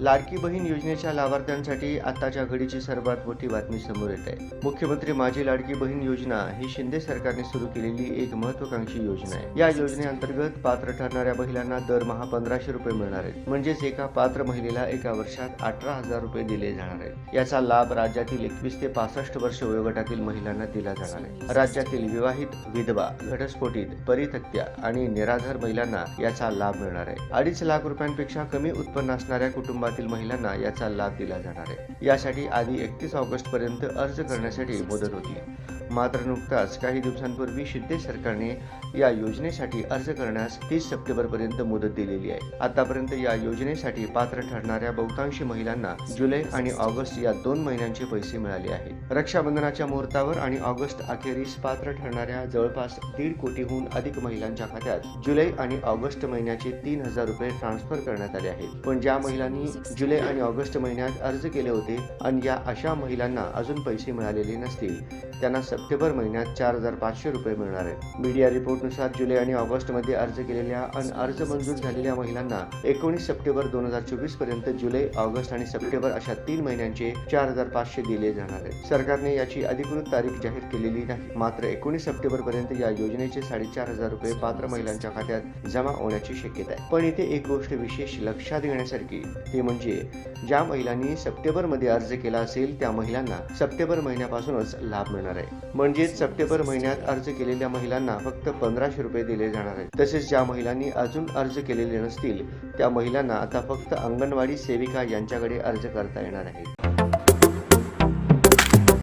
लाडकी बहीण योजनेच्या लाभार्थ्यांसाठी आताच्या घडीची सर्वात मोठी बातमी समोर येत आहे. मुख्यमंत्री माझी लाडकी बहीण योजना ही शिंदे सरकारने सुरू केलेली एक महत्वाकांक्षी योजना आहे. या योजनेअंतर्गत पात्र ठरणाऱ्या महिलांना दरमहा पंधराशे रुपये मिळणार आहेत. म्हणजेच एका पात्र महिलेला एका वर्षात अठरा हजार रुपये दिले जाणार आहेत. याचा लाभ राज्यातील एकवीस ते पासष्ट वर्ष वयोगटातील महिलांना दिला जाणार आहे. राज्यातील विवाहित विधवा घटस्फोटित परितक्त्या आणि निराधार महिलांना याचा लाभ मिळणार आहे. अडीच लाख रुपयांपेक्षा कमी उत्पन्न असणाऱ्या कुटुंबातील महिलांना याचा लाभ दिला जाणार आहे. यासाठी आधी एकतीस ऑगस्ट पर्यंत अर्ज करण्यासाठी मुदत होती. मात्र नुकताच काही दिवसांपूर्वी शिंदे सरकारने या योजनेसाठी अर्ज करण्यास तीस सप्टेंबर पर्यंत मुदत दिलेली आहे. आतापर्यंत या योजनेसाठी पात्र ठरणाऱ्या बहुतांशी महिलांना जुलै आणि ऑगस्ट या दोन महिन्यांचे पैसे मिळाले आहेत रक्षाबंधनाच्या मुहूर्तावर आणि ऑगस्ट अखेरीस पात्र ठरणाऱ्या जवळपास दीड कोटीहून अधिक महिलांच्या खात्यात जुलै आणि ऑगस्ट महिन्याचे तीन हजार रुपये ट्रान्सफर करण्यात आले आहेत. पण ज्या महिलांनी जुलै आणि ऑगस्ट महिन्यात अर्ज केले होते आणि या अशा महिलांना अजून पैसे मिळालेले नसतील त्यांना सप्टेंबर महिन्यात चार हजार पाचशे रुपये मिळणार आहे. मीडिया रिपोर्टनुसार जुलै आणि ऑगस्टमध्ये अर्ज केलेल्या आणि अर्ज मंजूर झालेल्या महिलांना एकोणीस सप्टेंबर दोन हजार चोवीसपर्यंत जुलै ऑगस्ट आणि सप्टेंबर अशा तीन महिन्यांचे चार हजार पाचशे दिले जाणार आहे सरकारने याची अधिकृत तारीख जाहीर केलेली नाही. मात्र एकोणीस सप्टेंबर पर्यंत या योजनेचे साडेचार हजार रुपये पात्र महिलांच्या खात्यात जमा होण्याची शक्यता आहे. पण इथे एक गोष्ट विशेष लक्षात घेण्यासारखी ते म्हणजे ज्या महिलांनी सप्टेंबरमध्ये अर्ज केला असेल त्या महिलांना सप्टेंबर महिन्यापासूनच लाभ मिळणार आहे. म्हणजेच सप्टेंबर महिन्यात अर्ज केलेल्या महिलांना फक्त पंधराशे रुपये दिले जाणार आहेत. तसेच ज्या महिलांनी अजून अर्ज केलेले नसतील त्या महिलांना आता फक्त अंगणवाडी सेविका यांच्याकडे अर्ज करता येणार आहे